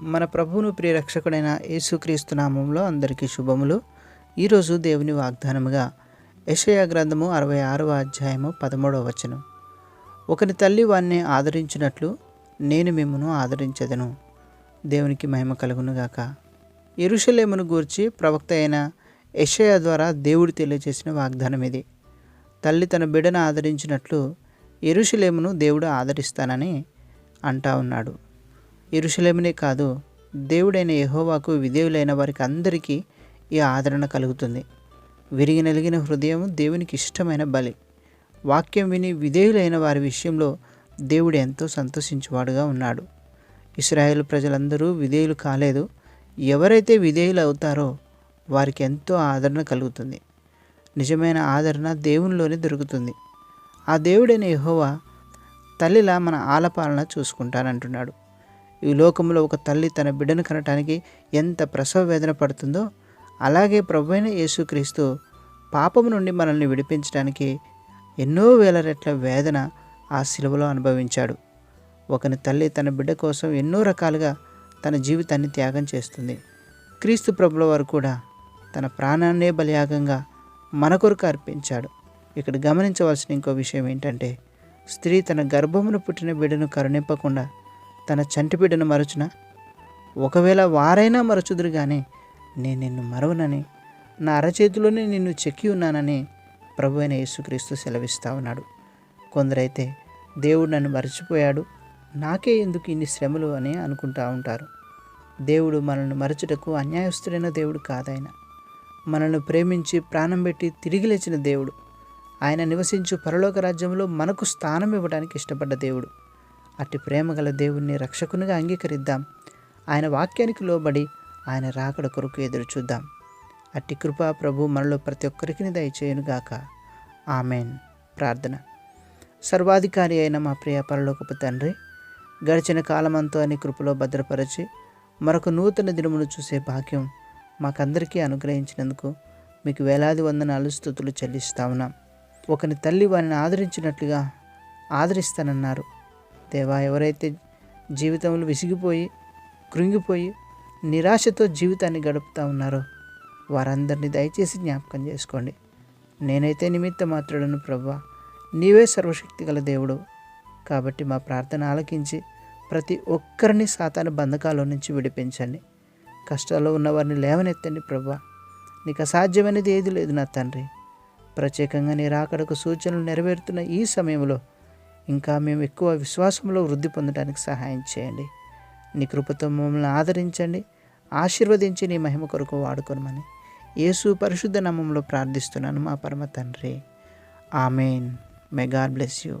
మన ప్రభువును ప్రియరక్షకుడైన యేసుక్రీస్తు నామంలో అందరికీ శుభములు. ఈరోజు దేవుని వాగ్దానముగా యషయా గ్రంథము అరవై ఆరవ అధ్యాయము పదమూడవ వచనం. ఒకని తల్లి వాణ్ణి ఆదరించినట్లు నేను మిమ్మను ఆదరించదను. దేవునికి మహిమ కలుగునుగాక ఎరుషలేమును గూర్చి ప్రవక్త అయిన యషయా ద్వారా దేవుడు తెలియజేసిన వాగ్దానం ఇది. తల్లి తన బిడ్డను ఆదరించినట్లు ఎరుషలేమును దేవుడు ఆదరిస్తానని అంటా ఉన్నాడు. ఎరుషలేమునే కాదు దేవుడైన యహోవాకు విధేయులైన వారికి అందరికీ ఈ ఆదరణ కలుగుతుంది. విరిగి నలిగిన హృదయం దేవునికి ఇష్టమైన బలి. వాక్యం విని విధేయులైన వారి విషయంలో దేవుడు ఎంతో సంతోషించేవాడుగా ఉన్నాడు. ఇస్రాయేల్ ప్రజలందరూ విధేయులు కాలేదు. ఎవరైతే విధేయులు అవుతారో వారికి ఎంతో ఆదరణ కలుగుతుంది. నిజమైన ఆదరణ దేవునిలోనే దొరుకుతుంది. ఆ దేవుడైన యహోవా తల్లిలా మన ఆలపాలన చూసుకుంటానంటున్నాడు. ఈ లోకంలో ఒక తల్లి తన బిడ్డను కనటానికి ఎంత ప్రసవ వేదన పడుతుందో అలాగే ప్రభువైన యేసుక్రీస్తు పాపము నుండి మనల్ని విడిపించడానికి ఎన్నో వేల రెట్ల వేదన ఆ శిలువలో అనుభవించాడు. ఒకని తల్లి తన బిడ్డ కోసం ఎన్నో రకాలుగా తన జీవితాన్ని త్యాగం చేస్తుంది. క్రీస్తు ప్రభుల వారు కూడా తన ప్రాణాన్నే బలియాగంగా మన కొరకు అర్పించాడు. ఇక్కడ గమనించవలసిన ఇంకో విషయం ఏంటంటే స్త్రీ తన గర్భమును పుట్టిన బిడ్డను కరుణింపకుండా తన చంటి బిడ్డను మరచున? ఒకవేళ వారైనా మరచుదురు కానీ నేను నిన్ను మరవనని నా అరచేతిలోనే నిన్ను చెక్కి ఉన్నానని ప్రభు అయిన యేసుక్రీస్తు సెలవిస్తా ఉన్నాడు. కొందరైతే దేవుడు నన్ను మరచిపోయాడు నాకే ఎందుకు ఇన్ని శ్రమలు అని అనుకుంటా ఉంటారు. దేవుడు మనల్ని మరచుటకు అన్యాయస్తుడైన దేవుడు కాదాయన మనల్ని ప్రేమించి ప్రాణం పెట్టి తిరిగి లేచిన దేవుడు. ఆయన నివసించు పరలోక రాజ్యంలో మనకు స్థానం ఇవ్వడానికి ఇష్టపడ్డ దేవుడు. అట్టి ప్రేమ గల దేవుణ్ణి రక్షకునిగా అంగీకరిద్దాం. ఆయన వాక్యానికి లోబడి ఆయన రాకడ కొరకు ఎదురు చూద్దాం. అట్టి కృపా ప్రభు మనలో ప్రతి ఒక్కరికి దయచేయునుగాక ఆమెన్. ప్రార్థన. సర్వాధికారి అయిన మా ప్రియ పరలోకపు తండ్రి గడిచిన కాలమంతా అని కృపలో భద్రపరిచి మరొక నూతన దినమును చూసే భాగ్యం మాకందరికీ అనుగ్రహించినందుకు మీకు వేలాది వందనాలు స్థుతులు చెల్లిస్తా ఉన్నాం ఒకని తల్లి వారిని ఆదరించినట్లుగా ఆదరిస్తానన్నారు. దేవా ఎవరైతే జీవితంలో విసిగిపోయి కృంగిపోయి నిరాశతో జీవితాన్ని గడుపుతూ ఉన్నారో వారందరినీ దయచేసి జ్ఞాపకం చేసుకోండి. నేనైతే నిమిత్త మాత్రుడను ప్రభా. నీవే సర్వశక్తి గల దేవుడు. కాబట్టి మా ప్రార్థన ఆలకించి ప్రతి ఒక్కరిని సాతాను బంధకాల నుంచి విడిపించండి. కష్టాల్లో ఉన్న వారిని లేవనెత్తండి ప్రభా. నీకు అసాధ్యమైనది ఏది లేదు నా తండ్రి. ప్రత్యేకంగా నీ రాకడకు సూచనలు నెరవేరుతున్న ఈ సమయంలో ఇంకా మేము ఎక్కువ విశ్వాసంలో వృద్ధి పొందడానికి సహాయం చేయండి. నీ కృపతో మమ్మల్ని ఆదరించండి. ఆశీర్వదించి నీ మహిమ కొరకు వాడుకోనమని యేసు పరిశుద్ధ నామంలో ప్రార్థిస్తున్నాను మా పరమ తండ్రి. Amen. May God bless you